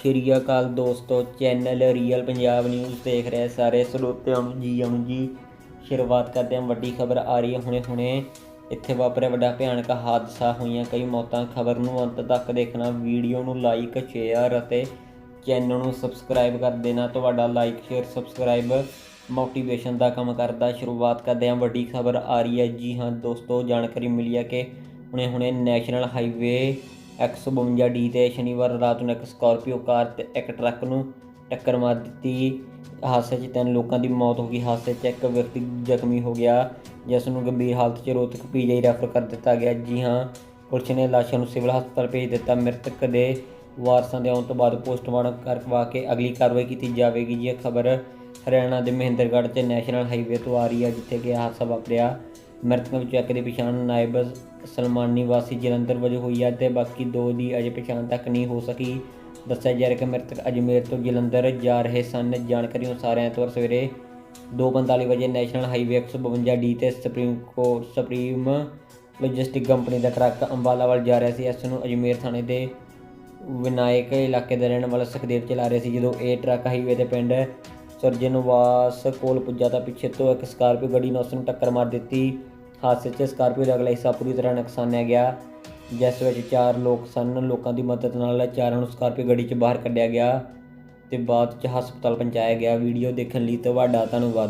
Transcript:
ਸ਼੍ਰੀ ਅਕਾਲ ਦੋਸਤੋ channel real Punjab news ਦੇਖ ਰਹੇ ਸਾਰੇ ਸਰੋਤਿਆਂ ਨੂੰ ਜੀ ਆਉਣ ਜੀ। ਸ਼ੁਰੂਆਤ ਕਰਦੇ ਹਾਂ, ਵੱਡੀ ਖਬਰ ਆ ਰਹੀ ਹੈ ਹੁਣੇ ਹੁਣੇ। ਇੱਥੇ ਵਾਪਰਿਆ ਵੱਡਾ ਭਿਆਨਕ ਹਾਦਸਾ ਹੋਈਆਂ ਕਈ ਮੌਤਾਂ। ਖਬਰ ਨੂੰ ਅੰਤ ਤੱਕ ਦੇਖਣਾ, ਵੀਡੀਓ ਨੂੰ ਲਾਈਕ ਸ਼ੇਅਰ ਅਤੇ ਚੈਨਲ ਨੂੰ ਸਬਸਕ੍ਰਾਈਬ ਕਰ ਦੇਣਾ। ਤੁਹਾਡਾ ਲਾਈਕ ਸ਼ੇਅਰ ਸਬਸਕ੍ਰਾਈਬ ਮੋਟੀਵੇਸ਼ਨ ਦਾ ਕੰਮ ਕਰਦਾ। ਸ਼ੁਰੂਆਤ ਕਰਦੇ ਹਾਂ, ਵੱਡੀ ਖਬਰ ਆ ਰਹੀ ਹੈ। ਜੀ ਹਾਂ ਦੋਸਤੋ, ਜਾਣਕਾਰੀ ਮਿਲੀ ਹੈ ਕਿ ਹੁਣੇ ਹੁਣੇ ਨੈਸ਼ਨਲ ਹਾਈਵੇ 152 ਤੇ ਸ਼ਨੀਵਾਰ ਰਾਤ ਨੂੰ ਇੱਕ ਸਕਾਰਪੀਓ ਕਾਰ ਤੇ ਇੱਕ ਟਰੱਕ ਨੂੰ ਟੱਕਰ ਮਾਰ ਦਿੱਤੀ। ਹਾਦਸੇ 'ਚ ਤਿੰਨ ਲੋਕਾਂ ਦੀ ਮੌਤ ਹੋ ਗਈ। ਹਾਦਸੇ 'ਚ ਇੱਕ ਵਿਅਕਤੀ ਜ਼ਖਮੀ ਹੋ ਗਿਆ, ਜਿਸ ਨੂੰ ਗੰਭੀਰ ਹਾਲਤ 'ਚ ਰੋਹਤਕ ਪੀਜੀਆਈ ਰੈਫਰ ਕਰ ਦਿੱਤਾ ਗਿਆ। ਜੀ ਹਾਂ, ਪੁਲਿਸ ਨੇ ਲਾਸ਼ਾਂ ਨੂੰ ਸਿਵਲ ਹਸਪਤਾਲ ਭੇਜ ਦਿੱਤਾ। ਮ੍ਰਿਤਕ ਦੇ ਵਾਰਸਾਂ ਦੇ ਆਉਣ ਤੋਂ ਬਾਅਦ ਪੋਸਟਮਾਰਟਮ ਕਰਵਾ ਕੇ ਅਗਲੀ ਕਾਰਵਾਈ ਕੀਤੀ ਜਾਵੇਗੀ। ਜੀ ਇਹ ਖਬਰ ਹਰਿਆਣਾ ਦੇ ਮਹਿੰਦਰਗੜ੍ਹ ਤੇ ਨੈਸ਼ਨਲ ਹਾਈਵੇ ਤੋਂ ਆ ਰਹੀ ਹੈ, ਜਿੱਥੇ ਕਿ ਹਾਦਸਾ ਵਾਪਰਿਆ। ਮ੍ਰਿਤਕਾਂ ਵਿੱਚੋਂ ਇੱਕ ਦੀ ਪਛਾਣ ਨਾਇਬ ਸਲਮਾਨੀ ਵਾਸੀ ਜਲੰਧਰ ਵਜੋਂ ਹੋਈ ਹੈ ਤੇ ਬਾਕੀ ਦੋ ਦੀ ਅਜੇ ਪਛਾਣ ਤੱਕ ਨਹੀਂ ਹੋ ਸਕੀ। ਦੱਸਿਆ ਜਾ ਰਿਹਾ ਕਿ ਮ੍ਰਿਤਕ ਅਜਮੇਰ ਤੋਂ ਜਲੰਧਰ ਜਾ ਰਹੇ ਸਨ। ਜਾਣਕਾਰੀ ਅਨੁਸਾਰ ਐਤਵਾਰ ਸਵੇਰੇ 2:45 ਵਜੇ ਨੈਸ਼ਨਲ ਹਾਈਵੇ 152 ਡੀ ਤੇ supreme court supreme logistic company ਦਾ ਟਰੱਕ ਅੰਬਾਲਾ ਵੱਲ ਜਾ ਰਿਹਾ ਸੀ। ਇਸ ਨੂੰ ਅਜਮੇਰ ਥਾਣੇ ਦੇ ਵਿਨਾਇਕ ਇਲਾਕੇ ਦਾ ਰਹਿਣ ਵਾਲਾ ਸੁਖਦੇਵ ਚਲਾ ਰਿਹਾ ਸੀ, ਜਦੋਂ ਇਹ ਟਰੱਕ ਹਾਈਵੇ ਦੇ ਪਿੰਡ ਸਰਜਨਵਾਸ ਕੋਲ ਪੁੱਜਾ ਤਾਂ ਪਿੱਛੇ ਤੋਂ ਇੱਕ ਸਕਾਰਪੀਓ ਗੱਡੀ ਨੇ ਉਸ ਨੂੰ ਟੱਕਰ ਮਾਰ ਦਿੱਤੀ। ਹਾਦਸੇ 'ਚ ਸਕਾਰਪੀਓ ਦਾ ਅਗਲਾ ਹਿੱਸਾ ਪੂਰੀ ਤਰ੍ਹਾਂ ਨੁਕਸਾਨਿਆ ਗਿਆ। ਜਿਸ ਵਿੱਚ ਚਾਰ ਲੋਕ ਸਨ। ਲੋਕਾਂ ਦੀ ਮਦਦ ਨਾਲ ਚਾਰਾਂ ਨੂੰ ਸਕਾਰਪੀਓ ਗੱਡੀ 'ਚ ਬਾਹਰ ਕੱਢਿਆ ਗਿਆ ਤੇ ਬਾਅਦ 'ਚ ਹਸਪਤਾਲ ਪਹੁੰਚਾਇਆ ਗਿਆ। ਵੀਡੀਓ ਦੇਖਣ ਲਈ ਤੁਹਾਡਾ ਧੰਨਵਾਦ।